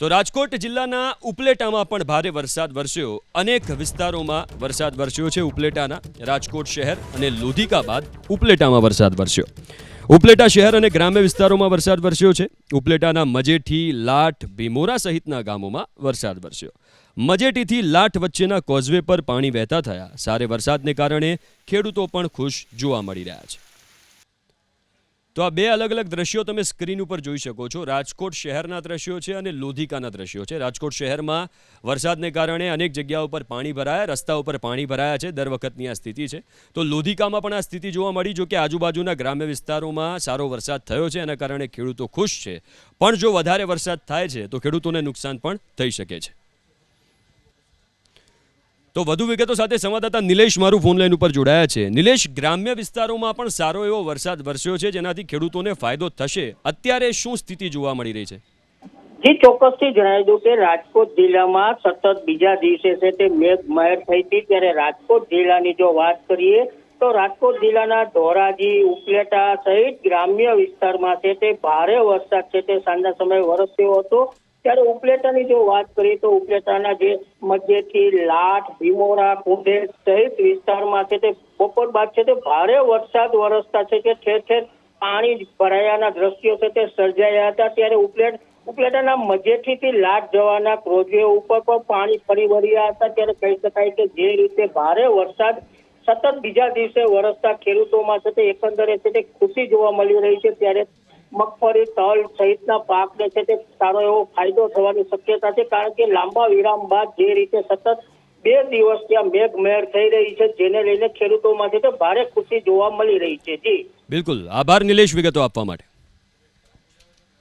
તો રાજકોટ જિલ્લાના ઉપલેટામાં પણ ભારે વરસાદ વરસ્યો. અનેક વિસ્તારોમાં વરસાદ વરસ્યો છે ઉપલેટાના. રાજકોટ શહેર અને લોધિકા બાદ ઉપલેટામાં વરસાદ વરસ્યો. ઉપલેટા શહેર અને ગ્રામ્ય વિસ્તારોમાં વરસાદ વરસ્યો છે. ઉપલેટાના મજેઠી લાઠ ભીમોરા સહિતના ગામોમાં વરસાદ વરસ્યો. મજેઠીથી લાઠ વચ્ચેના કોઝવે પર પાણી વહેતા થયા. સારે વરસાદને કારણે ખેડૂતો પણ ખુશ જોવા મળી રહ્યા છે. તો આ બે અલગ અલગ દ્રશ્યો તમે સ્ક્રીન ઉપર જોઈ શકો છો. રાજકોટ શહેરના દ્રશ્યો છે અને લોધિકાના દ્રશ્યો છે. રાજકોટ શહેરમાં વરસાદને કારણે અનેક જગ્યાઓ પર પાણી ભરાયા રસ્તા ઉપર પાણી ભરાયા છે દર વખતની આ સ્થિતિ છે. તો લોધિકામાં પણ આ સ્થિતિ જોવા મળી, જો કે આજુબાજુના ગ્રામ્ય વિસ્તારોમાં સારો વરસાદ થયો છે, એના કારણે ખેડૂતો ખુશ છે. પણ જો વધારે વરસાદ થાય છે, તો ખેડૂતોને નુકસાન પણ થઈ શકે છે. તો વધુ વિગતો સાથે સંવાદદાતા નિલેશ મારું ફોન ઉપર જોડાયા છે. નિલેશ, ગ્રામ્ય વિસ્તારોમાં પણ સારો એવો વરસાદ વરસ્યો છે, જેનાથી ખેડૂતોને ફાયદો થશે. અત્યારે શું સ્થિતિ જોવા મળી રહી છે? જી, ચોક્કસથી જણાવી દઉં કે રાજકોટ જિલ્લામાં સતત બીજા દિવસે છે તે મેઘ મહેર થઈ હતી. ત્યારે રાજકોટ જિલ્લાની જો વાત કરીએ, તો રાજકોટ જિલ્લાના ધોરાજી, ઉપલેટા સહિત ગ્રામ્ય વિસ્તારમાં છે તે ભારે વરસાદ છે તે સાંજના સમયે વરસ્યો હતો. ત્યારે ઉપલેટાની જો વાત કરીએ તો ઉપલેટાના જે મધ્યથી લાઠ ભીમોરા કુંડેર સહિત વિસ્તારમાં છે તે બપોર બાદ છે તે ભારે વરસાદ વરસતા છે કે ઠેર ઠેર પાણી ભરાયાના દ્રશ્યો છે તે સર્જાયા હતા. ત્યારે ઉપલેટ, ઉપલેટાના મજેઠીથી લાટ જવાના ક્રોઝવે ઉપર પણ પાણી ફરી વળ્યા હતા. ત્યારે કહી શકાય કે જે રીતે ભારે વરસાદ સતત બીજા દિવસે વરસતા ખેડૂતોમાં છે તે એકંદરે છે તે ખુશી જોવા મળી રહી છે. ત્યારે મગફળી, તલ સહિતના પાકને છે તે સારો એવો ફાયદો થવાની શક્યતા છે, કારણ કે લાંબા વિરામ બાદ જે રીતે સતત બે દિવસ ત્યાં મેઘ મહેર થઈ રહી છે, જેને લઈને ખેડૂતોમાં છે તે ભારે ખુશી જોવા મળી રહી છે. જી. બિલકુલ. આભાર નિલેશ વિગતો આપવા માટે.